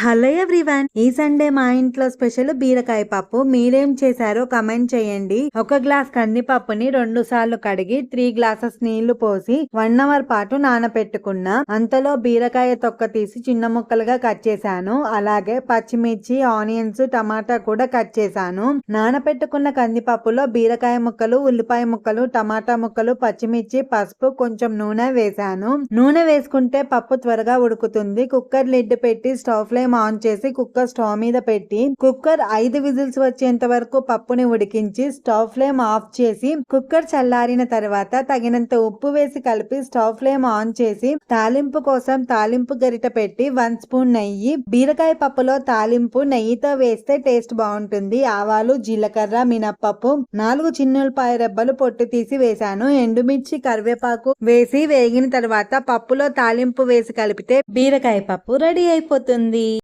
Hello everyone ఈ Sunday మా ఇంట్లో స్పెషల్ బీరకాయ పప్పు. మీరేం చేశారో కమెంట్ చేయండి. ఒక గ్లాస్ కందిపప్పుని రెండు సార్లు కడిగి త్రీ గ్లాసెస్ నీళ్ళు పోసి వన్ అవర్ పాటు నానపెట్టుకున్నా అంతలో బీరకాయ తొక్క తీసి చిన్న ముక్కలుగా కట్ చేశాను. అలాగే పచ్చిమిర్చి ఆనియన్స్ టమాటా కూడా కట్ చేశాను. నానపెట్టుకున్న కందిపప్పులో బీరకాయ ముక్కలు ఉల్లిపాయ ముక్కలు టమాటా ముక్కలు పచ్చిమిర్చి పసుపు కొంచెం నూనె వేశాను. నూనె వేసుకుంటే పప్పు త్వరగా ఉడుకుతుంది. కుక్కర్ లిడ్ పెట్టి స్టవ్ ఫ్లేమ్ ఆన్ చేసి కుక్కర్ స్టవ్ మీద పెట్టి కుక్కర్ ఐదు విజిల్స్ వచ్చేంత వరకు పప్పుని ఉడికించి స్టవ్ ఫ్లేమ్ ఆఫ్ చేసి కుక్కర్ చల్లారిన తర్వాత తగినంత ఉప్పు వేసి కలిపి స్టవ్ ఫ్లేమ్ ఆన్ చేసి తాలింపు కోసం తాలింపు గరిట పెట్టి వన్ స్పూన్ నెయ్యి బీరకాయ పప్పులో తాలింపు నెయ్యితో వేస్తే టేస్ట్ బాగుంటుంది. ఆవాలు జీలకర్ర మినప్పప్పు నాలుగు చిన్నులపాయ రెబ్బలు పొట్టు తీసి వేశాను. ఎండుమిర్చి కరివేపాకు వేసి వేగిన తర్వాత పప్పులో తాలింపు వేసి కలిపితే బీరకాయ పప్పు రెడీ అయిపోతుంది.